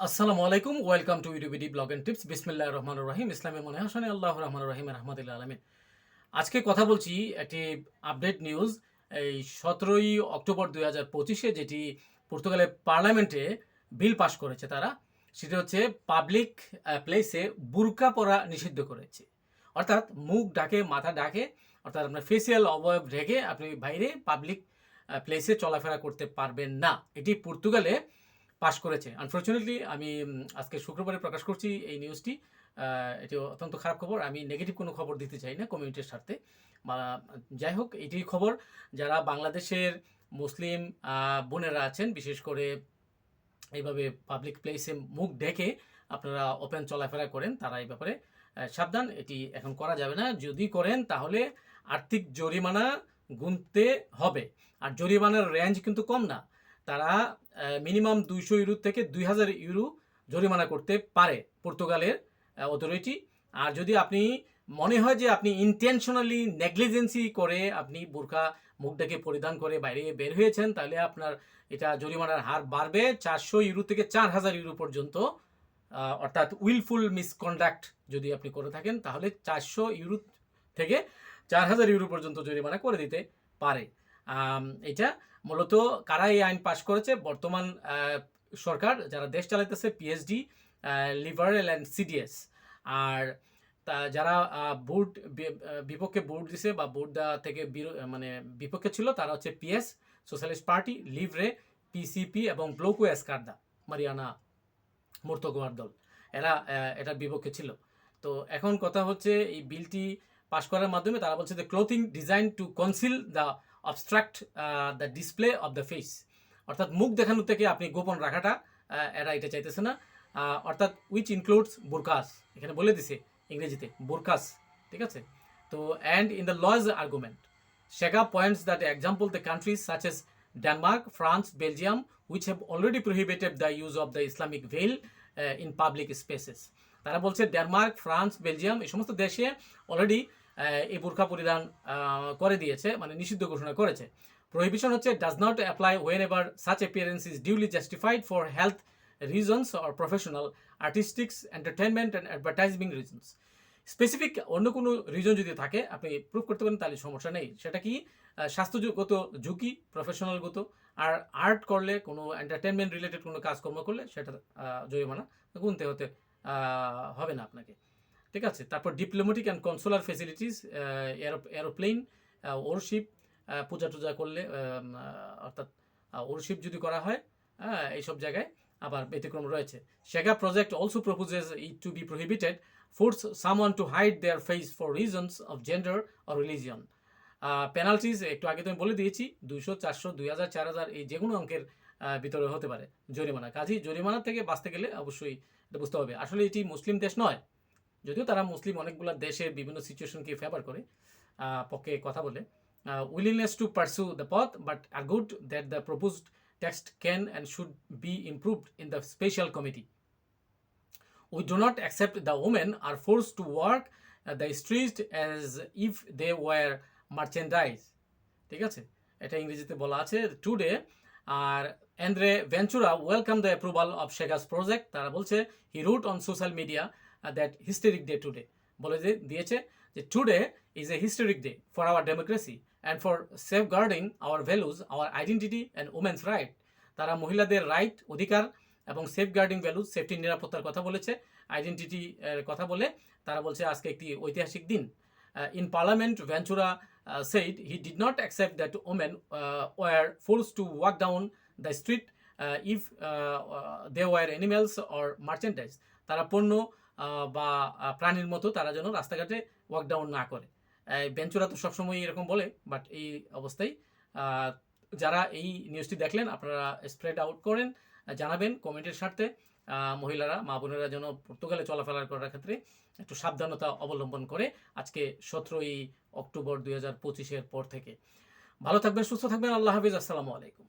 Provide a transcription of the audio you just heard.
আসসালামু আলাইকুম, welcome to YouTube BD blog and tips. বিসমিল্লাহ রহমান রহিম। ইসলামী মনে হাসানি আল্লাহ রহমান রহিম রহমতুল্লাহ আলমিন। আজকে কথা বলছি একটি আপডেট নিউজ এই সতেরোই অক্টোবর দুই হাজার পঁচিশে যেটি পর্তুগালের পার্লামেন্টে বিল পাশ করেছে তারা, সেটি হচ্ছে পাবলিক প্লেসে বুরকা পরা নিষিদ্ধ করেছে। অর্থাৎ মুখ ডাকে মাথা ডাকে অর্থাৎ আপনার ফেসিয়াল অবয়ব ঢেকে আপনি বাইরে পাবলিক প্লেসে চলাফেরা করতে পারবেন না। এটি পর্তুগালে পাশ করেছে। আনফর্চুনেটলি আমি আজকে শুক্রবারে প্রকাশ করছি এই নিউজটি এটি অত্যন্ত খারাপ খবর। আমি নেগেটিভ কোনো খবর দিতে চাই না কমিউনিটির স্বার্থে। বা, যাই হোক এটি খবর। যারা বাংলাদেশের মুসলিম বোনেরা আছেন, বিশেষ করে এইভাবে পাবলিক প্লেসে মুখ ডেকে আপনারা ওপেন চলাফেরা করেন, তারা এই ব্যাপারে সাবধান। এটি এখন করা যাবে না। যদি করেন, তাহলে আর্থিক জরিমানা গুনতে হবে। আর জরিমানার রেঞ্জ কিন্তু কম না। তারা মিনিমাম দুইশো ইউরো থেকে দুই হাজার ইউরো জরিমানা করতে পারে পর্তুগালের অথরিটি আর যদি আপনি মনে হয় যে আপনি ইন্টেনশনালি নেগলিজেন্সি করে আপনি বোরখা মুখটাকে পরিধান করে বাইরে বের হয়েছেন, তাহলে আপনার এটা জরিমানার হার বাড়বে চারশো ইউরো থেকে চার হাজার ইউরো পর্যন্ত। অর্থাৎ উইলফুল মিসকন্ডাক্ট যদি আপনি করে থাকেন, তাহলে চারশো ইউরো থেকে চার হাজার ইউরো পর্যন্ত জরিমানা করে দিতে পারে। এটা মূলত কারা এই আইন পাশ করেছে? বর্তমান সরকার যারা দেশ চালাইতেছে পিএইচডি লিবারেল অ্যান্ড সিডিএস আর তা যারা বোর্ড বিপক্ষে বোর্ড দিছে বা বোর্ড দেওয়া থেকে মানে বিপক্ষে ছিল, তারা হচ্ছে PS socialist party Livre PCP এবং ব্লোকো এসকারদা মারিয়ানা মর্তগোয়ার দল এরা এটার বিপক্ষে ছিল। তো এখন কথা হচ্ছে, এই বিলটি পাশ করার মাধ্যমে তারা বলছে যে clothing design to conceal the obstruct the display of the face অর্থাৎ মুখ দেখানো থেকে আপনি গোপন রাখাটা এরা এটা চাইতেছে না। অর্থাৎ উইচ ইনক্লুডস বোরকাস এখানে বলে দিছে ইংরেজিতে বোরকাস ঠিক আছে? তো and in the laws argument Chega points that example the countries such as Denmark France Belgium have already prohibited the use of the Islamic veil uh, in public spaces. তারা বলছে Denmark France Belgium এই সমস্ত দেশে already এই বোরখা পরিধান করে দিয়েছে মানে নিষিদ্ধ ঘোষণা করেছে। প্রহিবিশন হচ্ছে does not apply whenever such appearance is duly justified for health reasons or professional artistics entertainment and advertising reasons specific অন্য কোনো রিজন যদি থাকে, আপনি প্রুভ করতে পারেন, তাহলে সমস্যা নেই। সেটা কি? স্বাস্থ্যগত ঝুঁকি প্রফেশনালগত আর আর্ট করলে, কোনো এন্টারটেনমেন্ট রিলেটেড কোনো কাজকর্ম করলে, সেটা জরিমানা গুনতে হতে হবে না আপনাকে। ঠিক আছে? তারপর diplomatic and consular facilities aeroplane worship পূজা টুজা করলে অর্থাৎ ওরশিপ যদি করা হয় এইসব জায়গায় আবার ব্যতিক্রম রয়েছে। Chega project also proposes it to be prohibited force someone to hide their face for reasons of gender or religion penalties একটু আগে তো আমি বলে দিয়েছি, দুইশো, চারশো, দুই হাজার, চার হাজার, এই যে কোনো অঙ্কের ভিতরে হতে পারে। জরিমানা। কাজেই জরিমানা থেকে বাঁচতে গেলে অবশ্যই এটা বুঝতে হবে। আসলে এটি মুসলিম দেশ নয়। যদিও তারা মুসলিম অনেকগুলো দেশের বিভিন্ন সিচুয়েশনকে ফেভার করে পক্ষে কথা বলে। Willingness to pursue the path but are good that the proposed text can and should be improved in the special committee we do not accept the women are forced to work uh, the streets if they were merchandise. ঠিক আছে? এটা ইংরেজিতে বলা আছে today are Andre Ventura welcome the approval of Chega's project তারা বলছে he wrote on social media that historic day today বলে দিয়েছে যে today is a historic day for our democracy and for safeguarding our values our identity and women's right তারা মহিলাদের right অধিকার এবং safe guarding values safety নিরাপত্তার কথা বলেছে আইডেন্টিটি কথা বলে। তারা বলছে আজকে একটি ঐতিহাসিক দিন। In parliament Ventura said he did not accept that women were were to walk down the street if they were uh, or merchandise. তারা পণ্য বা প্রাণীর মতো তারা যেন রাস্তাঘাটে ওয়াক ডাউন না করে। বেঞ্চুরা তো সবসময় এরকম বলে বাট এই অবস্থায় যারা এই নিউজটি দেখলেন, আপনারা স্প্রেড আউট করেন, জানাবেন কমেন্টের স্বার্থে। মহিলারা, মা বোনেরা যেন পর্তুগালে চলাফেরা করার ক্ষেত্রে একটু সাবধানতা অবলম্বন করে আজকে সতেরোই অক্টোবর দুই হাজার পঁচিশের পর থেকে। ভালো থাকবেন, সুস্থ থাকবেন, আল্লাহ হাফিজ, আসসালামু আলাইকুম।